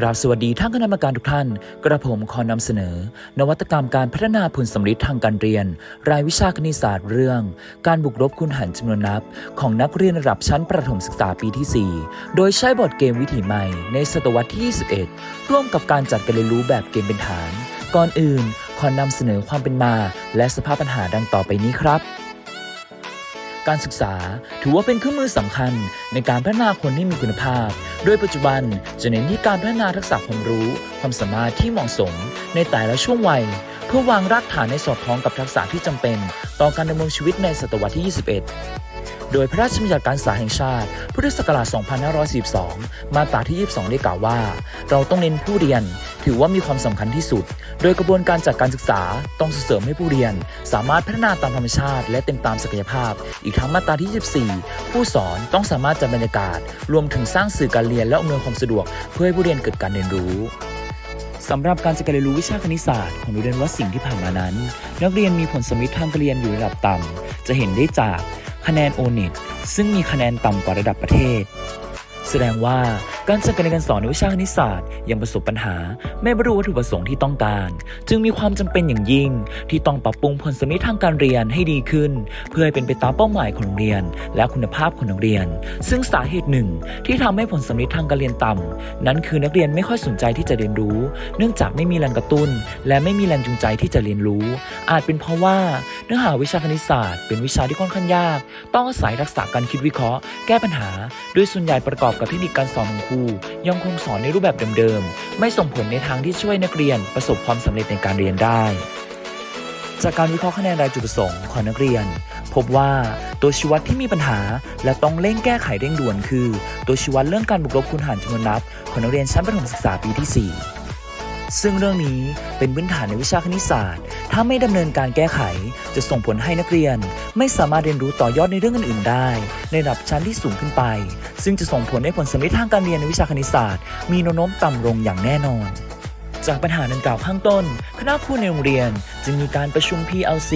กราบสวัสดีท่านคณะกรรมการทุกท่าน กระผมขอนำเสนอ นวัตกรรมการพัฒนาผลสำลิดทางการเรียน รายวิชาคณิตศาสตร์เรื่อง การบุกรบคุณหันจำนวนนับ ของนักเรียนระดับชั้นประถมศึกษาปีที่ 4 โดยใช้บอร์ดเกมวิถีใหม่ ในศตวรรษที่ 21 ร่วมกับการจัดการเรียนรู้แบบเกมเป็นฐาน ก่อนอื่นขอนำเสนอความเป็นมา และสภาพปัญหาดังต่อไปนี้ครับ การศึกษาถือว่าเป็นเครื่องมือสำคัญในการพัฒนาคนให้มีคุณภาพ โดยปัจจุบันจะเน้นที่การพัฒนาทักษะความรู้ ความสามารถที่เหมาะสมในแต่ละช่วงวัย เพื่อวางรากฐานในสอดคล้องกับทักษะที่จำเป็น ต่อการดำรงชีวิตในศตวรรษที่ 21 โดยพระราชบัญญัติการศึกษาแห่งชาติ พุทธศักราช 2542 มาตราที่ 22 ได้กล่าวว่า เราต้องเน้นผู้เรียน ถือว่ามีความสำคัญที่สุด โดยกระบวนการจัดการศึกษาต้องส่งเสริมให้ผู้เรียน สามารถพัฒนาตามธรรมชาติ และเต็มตามศักยภาพ อีกทั้งมาตราที่ 24 ผู้สอนต้องสามารถจัดบรรยากาศ รวมถึงสร้างสื่อการเรียนและอำนวยความสะดวก เพื่อให้ผู้เรียนเกิดการเรียนรู้สำหรับการจัดการเรียนรู้วิชาคณิตศาสตร์ของโรงเรียนวัดสิงห์ที่ผ่านมานั้น นักเรียนมีผลสมมติทางการเรียนอยู่ระดับต่ำจะเห็นได้จาก คะแนนโอเน็ตซึ่งมีคะแนนต่ำกว่าระดับประเทศ แสดงว่า การจัดการเรียนการสอนในวิชาคณิตศาสตร์ ยังประสบปัญหา ไม่บรรลุวัตถุประสงค์ที่ต้องการ จึงมีความจำเป็นอย่างยิ่ง ที่ต้องปรับปรุงผลสมมติทางการเรียนให้ดีขึ้น เพื่อให้เป็นไปตามเป้าหมายของโรงเรียน และคุณภาพของนักเรียน ซึ่งสาเหตุหนึ่ง ที่ทำให้ผลสมมติทางการเรียนต่ำนั้นคือนักเรียนไม่ค่อยสนใจที่จะเรียนรู้ เนื่องจากไม่มีแรงกระตุ้น และไม่มีแรงจูงใจที่จะเรียนรู้ อาจเป็นเพราะว่าเนื้อหาวิชาคณิตศาสตร์ เป็นวิชาที่ค่อนข้างยาก ต้องอาศัยทักษะการคิดวิเคราะห์ แก้ปัญหา โดยส่วนใหญ่ประกอบกับเทคนิคการสอนของครูยังคงสอนในรูปแบบเดิมๆ ไม่ส่งผลในทางที่ช่วยนักเรียนประสบความสำเร็จในการเรียนได้ จากการวิเคราะห์คะแนนรายจุดประสงค์ของนักเรียน พบว่าตัวชี้วัดที่มีปัญหา และต้องเร่งแก้ไขเร่งด่วนคือ ตัวชี้วัดเรื่องการบุกรบคูณหารจำนวนนับของนักเรียนชั้นประถมศึกษาปีที่ 4 ซึ่งเรื่องนี้เป็นพื้นฐานในวิชาคณิตศาสตร์ ถ้าไม่ดำเนินการแก้ไข จะส่งผลให้นักเรียน ไม่สามารถเรียนรู้ต่อยอดในเรื่องอื่นๆได้ ในระดับชั้นที่สูงขึ้นไป ซึ่งจะส่งผลให้ผลสมรรถทางการเรียนในวิชาคณิตศาสตร์ มีแนวโน้มต่ำลงอย่างแน่นอน จากปัญหาดังกล่าวข้างต้น คณะครูในโรงเรียน จึงมีการประชุม PLC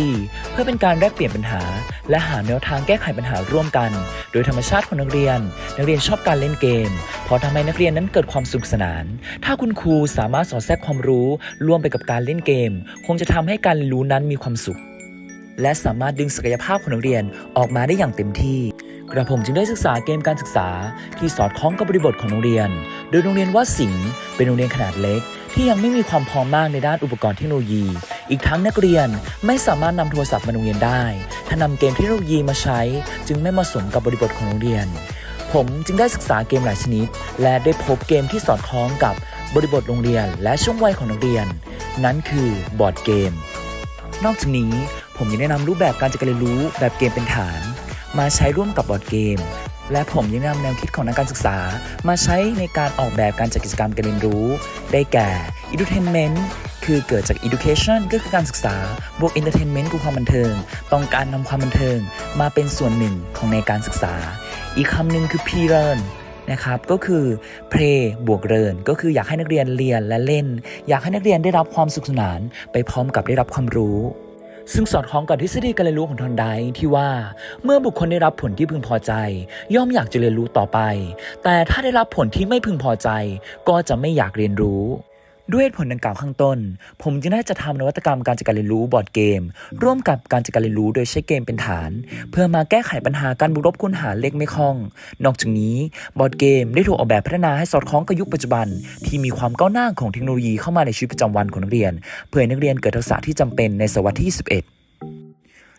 เพื่อเป็นการแลกเปลี่ยนปัญหา และหาแนวทางแก้ไขปัญหาร่วมกัน โดยธรรมชาติของนักเรียน นักเรียนชอบการเล่นเกม เพราะทำให้นักเรียนนั้นเกิดความสุขสนาน ถ้าคุณครูสามารถสอดแทรกความรู้ร่วมไปกับการเล่นเกม คงจะทำให้การเรียนรู้นั้นมีความสุข และสามารถดึงศักยภาพของนักเรียนออกมาได้อย่างเต็มที่กระผมจึงได้ศึกษาเกมการศึกษาที่สอดคล้องกับบริบทของโรงเรียน โดยโรงเรียนวัดสิงห์เป็นโรงเรียนขนาดเล็ก ที่ยังไม่มีความพร้อมมากในด้านอุปกรณ์เทคโนโลยี อีกทั้งนักเรียนไม่สามารถนำโทรศัพท์มาโรงเรียนได้ ถ้านำเกมเทคโนโลยีมาใช้ จึงไม่เหมาะสมกับบริบทของโรงเรียน ผมจึงได้ศึกษาเกมหลายชนิด และได้พบเกมที่สอดคล้องกับบริบทโรงเรียน และช่วงวัยของนักเรียน นั่นคือบอร์ดเกม นอกจากนี้ผมยังแนะนำรูปแบบการจัดการเรียนรู้แบบเกมเป็นฐาน มาใช้ร่วมกับบอร์ดเกม และผมยังนำแนวคิดของนักการศึกษา มาใช้ในการออกแบบการจัดกิจกรรมการเรียนรู้ ได้แก่ edutainment คือเกิดจาก education ก็คือการศึกษา บวก entertainment คือความบันเทิง ต้องการนำความบันเทิง มาเป็นส่วนหนึ่งของในการศึกษา อีกคำหนึ่งคือ p-learn นะครับ ก็คือ play บวก learn ก็คืออยากให้นักเรียนเรียนและเล่น อยากให้นักเรียนได้รับความสุขสนาน ไปพร้อมกับได้รับความรู้ ซึ่งสอดคล้องกับทฤษฎีการเรียนรู้ของทอนไดที่ว่า เมื่อบุคคลได้รับผลที่พึงพอใจ ย่อมอยากจะเรียนรู้ต่อไป แต่ถ้าได้รับผลที่ไม่พึงพอใจ ก็จะไม่อยากเรียนรู้ ด้วยเหตุผลดังกล่าวข้างต้น ผมจึงได้จะทำนวัตกรรมการจัดการเรียนรู้บอร์ดเกม ร่วมกับการจัดการเรียนรู้โดยใช้เกมเป็นฐาน เพื่อมาแก้ไขปัญหาการบุรบคูณหารเลขไม่คล่อง นอกจากนี้บอร์ดเกมได้ถูกออกแบบพัฒนาให้สอดคล้องกับยุคปัจจุบัน ที่มีความก้าวหน้าของเทคโนโลยีเข้ามาในชีวิตประจำวันของนักเรียน เพื่อให้นักเรียนเกิดทักษะที่จำเป็นในศตวรรษที่ 21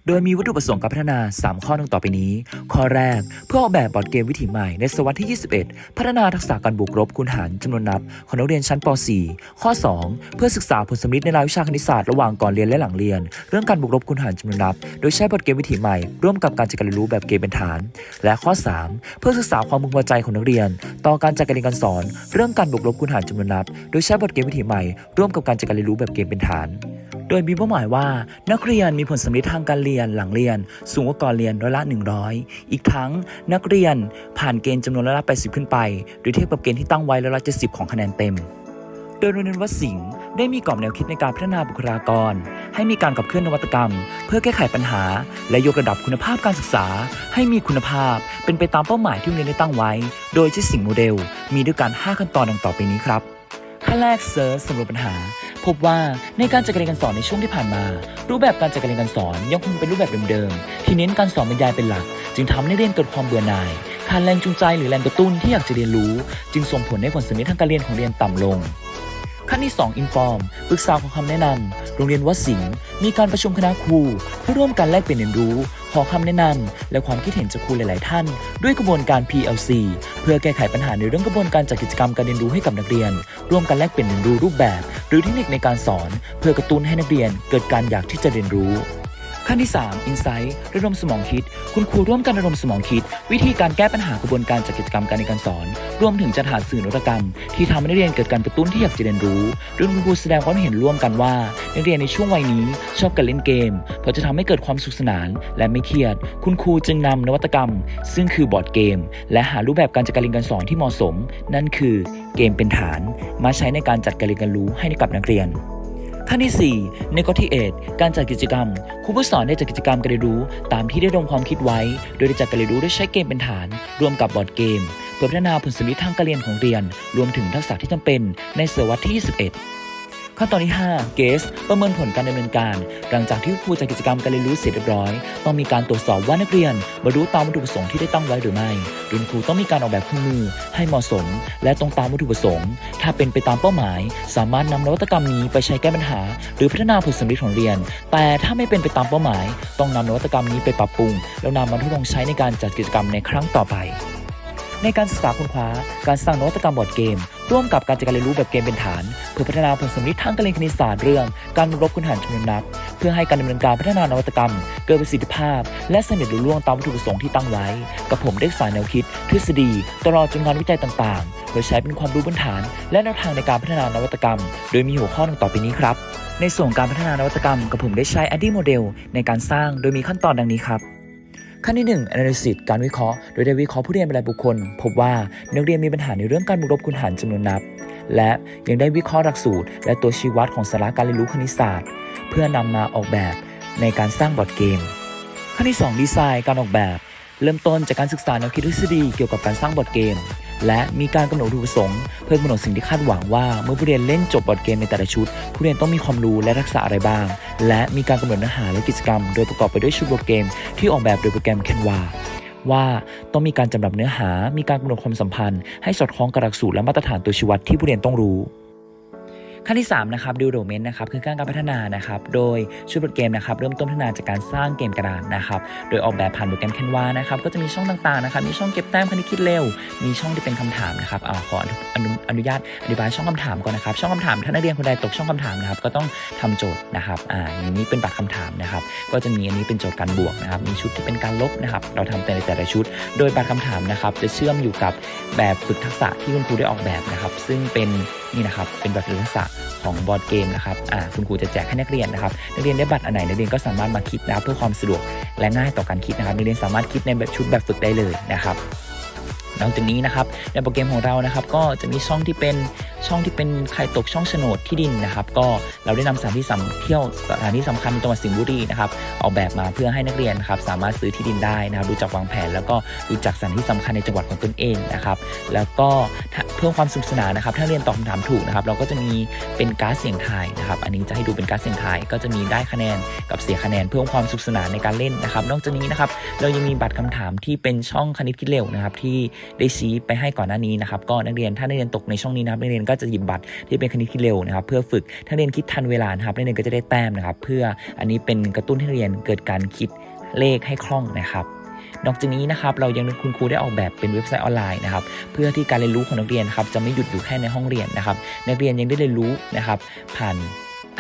โดยมีวัตถุประสงค์การพัฒนา 3 ข้อดังต่อไปนี้ ข้อแรก เพื่อออกแบบบอร์ดเกมวิถีใหม่ในศตวรรษที่ 21 พัฒนาทักษะการบวกลบคูณหารจำนวนนับของนักเรียนชั้นป .4 ข้อ 2 เพื่อศึกษาผลสำลิดในรายวิชาคณิตศาสตร์ระหว่างก่อนเรียนและหลังเรียน เรื่องการบวกลบคูณหารจำนวนนับ โดยใช้บอร์ดเกมวิถีใหม่ ร่วมกับการจัดการเรียนรู้แบบเกมเป็นฐาน และข้อ 3 เพื่อศึกษาความพึงพอใจของนักเรียน ต่อการจัดการเรียนการสอน เรื่องการบวกลบคูณหารจำนวนนับ โดยใช้บอร์ดเกมวิถีใหม่ร่วมกับการจัดการเรียนรู้แบบเกมเป็นฐาน โดยมีเป้าหมายว่านักเรียนมีผลสำลิดทางการเรียนหลังเรียน สูงกว่าก่อนเรียนร้อยละ 100 อีกทั้งนักเรียนผ่านเกณฑ์จำนวนร้อยละ 80 ขึ้นไป โดยเทียบกับเกณฑ์ที่ตั้งไว้ร้อยละ 70 ของคะแนนเต็ม โดยโรงเรียนวัดสิงห์ได้มีกรอบแนวคิดในการพัฒนาบุคลากร ให้มีการขับเคลื่อนนวัตกรรม เพื่อแก้ไขปัญหา และยกระดับคุณภาพการศึกษา ให้มีคุณภาพเป็นไปตามเป้าหมายที่โรงเรียนได้ตั้งไว้ โดยใช้สิ่งโมเดล มีด้วยกัน 5 ขั้นตอนดังต่อไปนี้ครับขั้นแรกเซิร์ชสำรวจปัญหา พบว่าในการจัดการเรียนการสอนในช่วงที่ผ่านมา รูปแบบการจัดการเรียนการสอนยังคงเป็นรูปแบบเดิมๆที่เน้นการสอนบรรยายเป็นหลัก จึงทำให้เรียนเกิดความเบื่อหน่ายขาดแรงจูงใจหรือแรงกระตุ้นที่อยากจะเรียนรู้ จึงส่งผลให้ผลสำเร็จทางการเรียนของเรียนต่ำลงขั้นที่ 2 Inform ปรึกษาขอคำแนะนำ โรงเรียนวัดสิงห์มีการประชุมคณะครูเพื่อร่วมกันแลกเปลี่ยนเรียนรู้ ขอคำแนะนำและความคิดเห็นจากครูหลาย ๆ ท่าน ด้วยกระบวนการ PLC เพื่อแก้ไขปัญหาในเรื่องกระบวนการจัดกิจกรรมการเรียนรู้ให้กับนักเรียน ร่วมกันแลกเปลี่ยนเรียนรู้รูปแบบ หรือเทคนิคในการสอน เพื่อกระตุ้นให้นักเรียนเกิดการอยากที่จะเรียนรู้ ขั้นที่ 3 Insight ระดมสมองคิด คุณครูร่วมกันระดมสมองคิด วิธีการแก้ปัญหากระบวนการจัดกิจกรรมการเรียนการสอน รวมถึงจัดหาสื่อนวัตกรรม ที่ทำให้นักเรียนเกิดการกระตุ้นที่อยากจะเรียนรู้โดยคุณครูแสดงความเห็นร่วมกันว่านักเรียนในช่วงวัยนี้ชอบการเล่นเกม เพราะจะทำให้เกิดความสุขสนาน และไม่เครียด คุณครูจึงนำนวัตกรรม ซึ่งคือบอร์ดเกม และหารูปแบบการจัดการเรียนการสอนที่เหมาะสม นั่นคือเกมเป็นฐาน มาใช้ในการจัดการเรียนการรู้ให้กับนักเรียน ขั้นที่ 4 negotiate การจัดกิจกรรม ครูผู้สอนได้จัดกิจกรรมการเรียนรู้ ตามที่ได้ลงความคิดไว้ โดยได้จัดการเรียนรู้ด้วยใช้เกมเป็นฐาน รวมกับบอร์ดเกม เพื่อพัฒนาผลสมรรถทางการเรียนของเรียน รวมถึงทักษะที่จำเป็นในศตวรรษที่ 21 ขั้นตอนที่5 GASE ประเมินผลการดำเนินการ หลังจากที่ครูจัดกิจกรรมการเรียนรู้เสร็จเรียบร้อย ต้องมีการตรวจสอบว่านักเรียนบรรลุตามวัตถุประสงค์ที่ได้ตั้งไว้หรือไม่โดยครูต้องมีการออกแบบเครื่องมือให้เหมาะสม และตรงตามวัตถุประสงค์ ถ้าเป็นไปตามเป้าหมาย สามารถนำนวัตกรรมนี้ไปใช้แก้ปัญหา หรือพัฒนาผลสำลิดของเรียน แต่ถ้าไม่เป็นไปตามเป้าหมาย ต้องนำนวัตกรรมนี้ไปปรับปรุง แล้วนำมาทดลองใช้ในการจัดกิจกรรมในครั้งต่อไป ในการศึกษาค้นคว้า การสร้างนวัตกรรมบอร์ดเกม ร่วมกับการจัดการเรียนรู้แบบเกมเป็นฐาน เพื่อพัฒนาผลสำลิดทางการเรียนคณิตศาสตร์เรื่อง การรบคุณหันจำนวนนับ เพื่อให้การดำเนินการพัฒนานวัตกรรม เกิดประสิทธิภาพ และสำเร็จลุล่วงตามวัตถุประสงค์ที่ตั้งไว้ กับผมได้สายแนวคิด ทฤษฎี ตลอดจนงานวิจัยต่างๆ โดยใช้เป็นความรู้พื้นฐาน และแนวทางในการพัฒนานวัตกรรม โดยมีหัวข้อดังต่อไปนี้ครับ ในส่วนการพัฒนานวัตกรรมกับผมได้ใช้ a d d i Model ในการสร้างโดยมีขั้นตอนดังนี้ครับ ขั้นที่ 1 analysis การวิเคราะห์ โดยได้วิเคราะห์ผู้เรียนเป็นรายบุคคล พบว่านักเรียนมีปัญหาในเรื่องการบวกลบคูณหารจำนวนนับ และยังได้วิเคราะห์หลักสูตร และตัวชี้วัดของสาระการเรียนรู้คณิตศาสตร์ เพื่อนำมาออกแบบในการสร้างบอร์ดเกม ขั้นที่ 2 ดีไซน์การออกแบบ เริ่มต้นจากการศึกษาแนวคิดทฤษฎีเกี่ยวกับการสร้างบอร์ดเกม และมีการกำหนดวัตถุประสงค์เพื่อกำหนดสิ่งที่คาดหวังว่า เมื่อผู้เรียนเล่นจบบอร์ดเกมในแต่ละชุด ผู้เรียนต้องมีความรู้และรักษาอะไรบ้าง และมีการกำหนดเนื้อหาและกิจกรรม โดยประกอบไปด้วยชุดบอร์ดเกมที่ออกแบบโดยโปรแกรม Canva ว่าต้องมีการจำลำเนื้อหา มีการกำหนดความสัมพันธ์ ให้สอดคล้องกับหลักสูตรและมาตรฐานตัวชี้วัดที่ผู้เรียนต้องรู้ ขั้นที่3นะครับ development นะครับคือการการพัฒนานะครับโดยชุดบทเกมนะครับเริ่มต้นพัฒนาจากการสร้างเกมกระดานนะครับโดยออกแบบผ่านโปรแกรม Canva นะครับก็จะมีช่องต่างๆนะครับมีช่องเก็บแต้มคณิตคิดเร็ว มีช่องที่เป็นคำถามนะครับเอาขออนุอนุญาตอธิบายช่องคำถามก่อนนะครับช่องคำถามถ้านักเรียนคนใดตกช่องคำถามนะครับก็ต้องทำโจทย์นะครับอ่าอย่างนี้เป็นบัตรคำถามนะครับก็จะมีอันนี้เป็นโจทย์การบวกนะครับมีชุดที่เป็นการลบนะครับเราทำแต่ในแต่ละชุด โดยบัตรคำถามนะครับจะเชื่อมอยู่กับแบบฝึกทักษะที่คุณครูได้ออกแบบนะครับซึ่งเป็นนี่นะครับเป็นแบบฝึกทักษะของบอร์ดเกมนะครับอ่าคุณครูจะแจกให้นักเรียนนะครับนักเรียนได้บัตรอันไหนนักเรียนก็สามารถมาคิดนะครับเพื่อความสะดวกและง่ายต่อการคิดนะครับนักเรียนสามารถคิดในแบบชุดแบบฝึกได้เลยนะครับนอกจากนี้นะครับในโปรแกรมของเรานะครับก็จะมีช่องที่เป็น ช่องที่เป็นใครตกช่องโฉนดที่ดินนะครับ ก็เราได้นำสถานที่สำเที่ยวสถานที่สำคัญในจังหวัดสิงห์บุรีนะครับออกแบบมาเพื่อให้นักเรียนครับสามารถซื้อที่ดินได้นะครับรู้จักวางแผน แล้วก็รู้จักสถานที่สำคัญในจังหวัดของตนเองนะครับแล้วก็เพื่อความสนุกสนานนะครับ ถ้าเรียนตอบคำถามถูกนะครับเราก็จะมีเป็นการ์ดเสียงทายนะครับ อันนี้จะให้ดูเป็นการ์ดเสียงทายก็จะมีได้คะแนนกับเสียคะแนนเพื่อความสนุกสนานในการเล่นนะครับ นอกจากนี้นะครับเรายังมีบัตรคำถามที่เป็นช่องคณิตคิดเร็วนะครับที่ได้ชี้ไปให้ก่อนหน้านี้นะครับ ก็นักเรียนถ้านักเรียนตกในช่องนี้นะครับนักเรียนก็จะหยิบบัตรที่เป็นคณิตคิดเร็วนะครับเพื่อฝึกถ้าเรียนคิดทันเวลานะครับนักเรียนก็จะได้แต้มนะครับ เพื่ออันนี้เป็นกระตุ้นให้เรียนเกิดการคิดเลขให้คล่องนะครับนอกจากนี้นะครับเรายังคุณครูได้ออกแบบเป็นเว็บไซต์ออนไลน์นะครับเพื่อที่การเรียนรู้ของนักเรียนครับจะไม่หยุดอยู่แค่ในห้องเรียนนะครับนักเรียนยังได้เรียนรู้นะครับผ่าน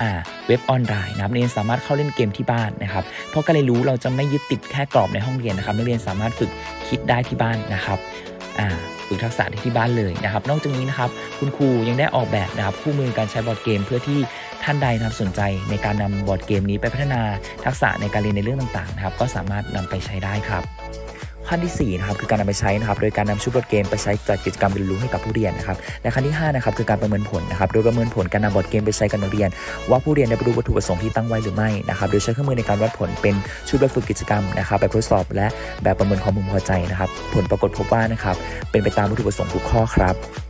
อ่าเว็บออนไลน์นะครับนักเรียนสามารถเข้าเล่นเกมที่บ้านนะครับเพราะการเรียนรู้เราจะไม่ยึดติดแค่กรอบในห้องเรียนนะครับนักเรียนสามารถฝึกคิดได้ที่บ้านนะครับ ฝึกทักษะที่ที่บ้านเลยนะครับ นอกจากนี้นะครับ คุณครูยังได้ออกแบบนะครับคู่มือการใช้บอร์ดเกมเพื่อที่ท่านใดนะครับสนใจในการนำบอร์ดเกมนี้ไปพัฒนาทักษะในการเรียนในเรื่องต่างๆนะครับ ก็สามารถนำไปใช้ได้ครับ ขั้นที่ 4 นะครับ คือการนำไปใช้นะครับ โดยการนำชุดบทเกมไปใช้จัดกิจกรรมเรียนรู้ให้กับผู้เรียนนะครับ และขั้นที่ 5 นะครับ คือการประเมินผลนะครับ โดยประเมินผลการนำบทเกมไปใช้กับนักเรียน ว่าผู้เรียนได้บรรลุวัตถุประสงค์ที่ตั้งไว้หรือไม่นะครับ โดยใช้เครื่องมือในการวัดผลเป็นชุดแบบฝึกกิจกรรมนะครับ แบบทดสอบและแบบประเมินความพึงพอใจนะครับ ผลปรากฏพบว่านะครับ เป็นไปตามวัตถุประสงค์ทุกข้อครับ